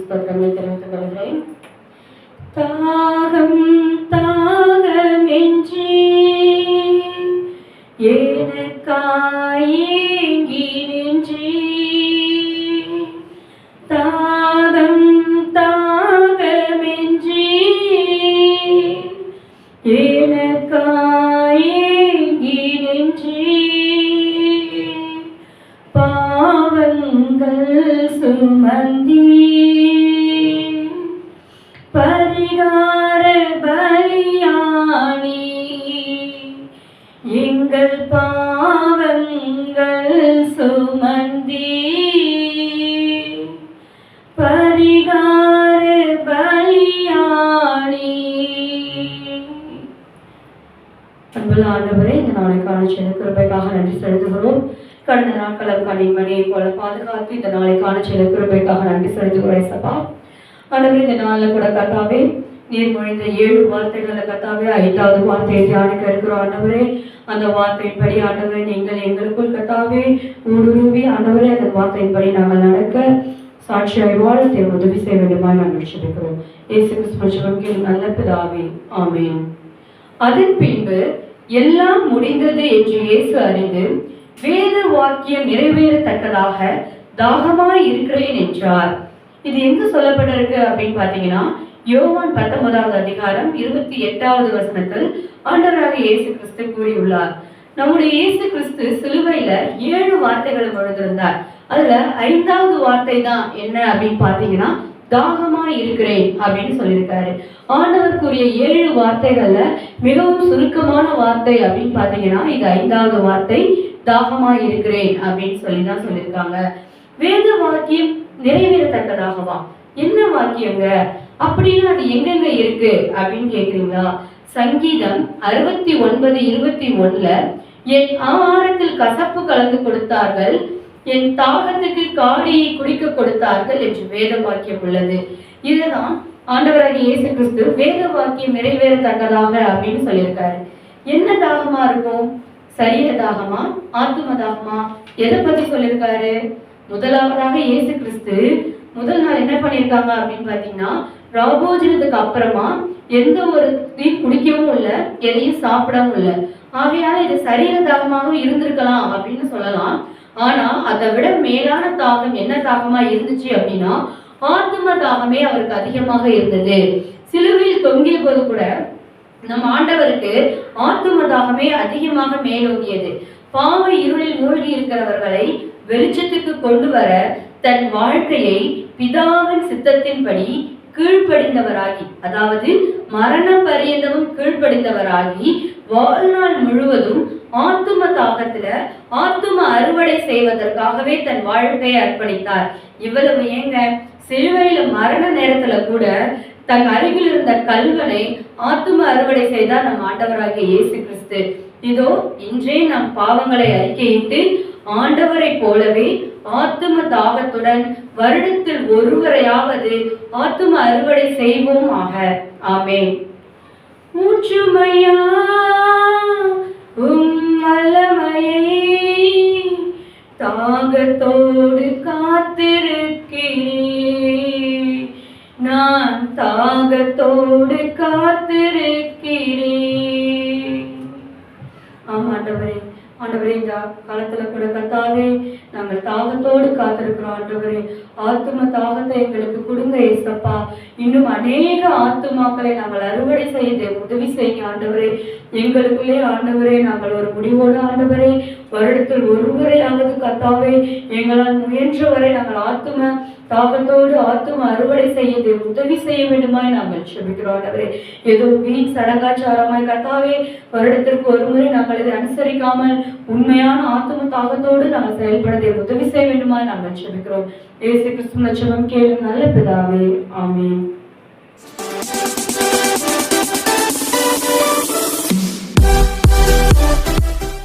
ஸ்தோத்திரங்களை தெரிவித்துக் கொள்கிறேன். தாகம் தாகமென்றே எனக்காயேங்கி நின்றே தாகம் தாகமென்றே எனக்காயேங்கி சுமந்தீ பரிகார பலியானி எங்கள் பாவங்கள் சுமந்தீ பரிகார பலியானி. அன்புள்ள ஆண்டவரே இந்த நாளைக்கான சின்ன கிருபைக்காக நன்றி செலுத்துகிறோம். கடந்த நாட்கள் கண்ணின் மணியை போல பாதுகாத்து இந்த நாளைக்கான சில குறிப்பைக்காக நன்றி செலுத்துகிறோம் சபா. ஆனால் இந்த நாளில் கூட கத்தாவே நீர் மொழிந்த ஏழு வார்த்தைகளை கத்தாவே ஐந்தாவது வார்த்தையை தியானிக்க இருக்கிறோம் ஆண்டவரே அந்த வார்த்தையின்படி ஆண்டவரே நீங்கள் எங்களுக்குள் கத்தாவே ஊடுருவி ஆண்டவரே அந்த வார்த்தையின்படி நாங்கள் நடக்க சாட்சியாய் வாழ தேவ உதவி செய்ய வேண்டுமா நாங்கள் சொல்லிக்கிறோம் இயேசு கிறிஸ்துவ நல்ல பிதாவே ஆமேன். அதன் பின்பு எல்லாம் முடிந்தது என்று இயேசு அறிந்து வேத வாக்கியம் நிறைவேறத்தக்கதாக தாகமாய் இருக்கிறேன் என்றார். இது எங்கு சொல்லப்பட்டிருக்கு அப்படின்னு பாத்தீங்கன்னா யோவான் பத்தொன்பதாவது அதிகாரம் இருபத்தி எட்டாவது வசனத்தில் ஆண்டவராக இயேசு கிறிஸ்து கூறியுள்ளார். நம்முடைய இயேசு கிறிஸ்து சிலுவையில ஏழு வார்த்தைகளை எழுந்திருந்தார் அதுல ஐந்தாவது வார்த்தை தான் என்ன அப்படின்னு பாத்தீங்கன்னா தாகமா இருக்கிறேன் அப்படின்னு சொல்லியிருக்காரு. ஆண்டவர் கூறிய ஏழு வார்த்தைகள்ல மிகவும் சுருக்கமான வார்த்தை அப்படின்னு பாத்தீங்கன்னா இது ஐந்தாவது வார்த்தை. தாகமா இருக்கிறேன் அப்படின்னு சொல்லி தான் சொல்லியிருக்காங்க. வேத வாக்கியம் நிறைவேறத்தக்கதாகவா? என்ன வாக்கியங்க? அப்படின்னு அது எங்கெங்க இருக்கு அப்படின்னு கேக்குறீங்களா? சங்கீதம் அறுபத்தி ஒன்பது இருபத்தி ஒண்ணுல என் ஆகாரத்தில் கசப்பு கலந்து கொடுத்தார்கள் என் தாகத்துக்கு காடியை குடிக்க கொடுத்தார்கள் என்று வேத வாக்கியம் உள்ளது. இதுதான் ஆண்டவராகிய இயேசு கிறிஸ்து வேத வாக்கியம் நிறைவேறத்தக்கதாக அப்படின்னு சொல்லியிருக்காரு. என்ன தாகமா இருக்கும்? சரீர தாகமா ஆத்தும தாகமா எதை பத்தி சொல்லியிருக்காரு முதலாவதாக இயேசு கிறிஸ்து முதல் நாள் என்ன பண்ணியிருக்காங்க அப்படின்னு பாத்தீங்கன்னா ராபோஜனத்துக்கு அப்புறமா எந்த ஒரு இதையும் குடிக்கவும் இல்லை எதையும் சாப்பிடவும் இல்லை. ஆகையால இது சரீர தாகமாகவும் இருந்திருக்கலாம் அப்படின்னு சொல்லலாம். ஆனா அதை விட மேலான தாகம் என்ன தாகமா இருந்துச்சு அப்படின்னா ஆத்தும தாகமே அவருக்கு அதிகமாக இருந்தது. சிலுவையில் தொங்கிய போது கூட நம் ஆண்டவருக்கு ஆத்தும தாகமே அதிகமாக மேலோங்கியது. பாவ இருளில் மூழ்கி இருக்கிறவர்களை வெளிச்சத்துக்கு கொண்டு வர தன் வாழ்க்கையை பிதாவின் சித்தத்தின்படி கீழ்ப்படிந்தவராகி அதாவது மரண பரியந்தமும் கீழ்ப்படிந்தவராகி வாழ்நாள் முழுவதும் ஆத்தும தாகத்துல ஆத்தும அறுவடை செய்வதற்காகவே தன் வாழ்க்கையை அர்ப்பணித்தார். இவ்வளவு ஏங்க? சிலுவையில மரண நேரத்துல கூட தன் அருகில் இருந்த கல்வனை ஆத்தும அறுவடை செய்தார் நம் ஆண்டவராகிய இயேசு கிறிஸ்து. இதோ இன்றே நம் பாவங்களை அறிக்கையிட்டு ஆண்டவரை போலவே ஆத்தும தாகத்துடன் வருடத்தில் ஒருவரையாவது ஆத்தும அறுவடை செய்வோம் ஆக. ஆமே மூச்சுமையா உம் வல்லமையை தாகத்தோடு காத்திருக்கிறேன் நான் தாகத்தோடு காத்திருக்கிறேன். ஆமா ஆண்டவரே. ஆண்டவரே இந்த காலத்துல கூட கத்தாவே நாங்கள் தாகத்தோடு காத்திருக்கிறோம் ஆண்டவரே. ஆத்தும தாகத்தை எங்களுக்கு கொடுங்க ஏசப்பா. இன்னும் அநேக ஆத்துமாக்களை நாங்கள் அறுவடை செய்து உதவி செய்ய ஆண்டவரே. எங்களுக்குள்ளே ஆண்டவரே நாங்கள் ஒரு முடிவோடு ஆண்டவரே வருடத்தில் ஒருவரை கத்தாவே எங்களால் முயன்றவரை நாங்கள் ஆத்தும தாகத்தோடு ஆத்தும அறுவடை செய்ய உதவி செய்ய வேண்டுமாய் நாங்கள் செபிக்கிறோம் ஆண்டவரே. ஏதோ வீண் சடங்காச்சாரமாய் கத்தாவே வருடத்திற்கு ஒரு முறை நாங்கள் இதை அனுசரிக்காமல் உண்மையான ஆத்தும தாகத்தோடு நாங்கள் செயல்பட உதவி செய்ய வேண்டுமாய் நாங்கள் செபிக்கிறோம் ஏசு கிறிஸ்துவ ஜெபம் கேளும் நல்ல பிதாவே ஆமென்.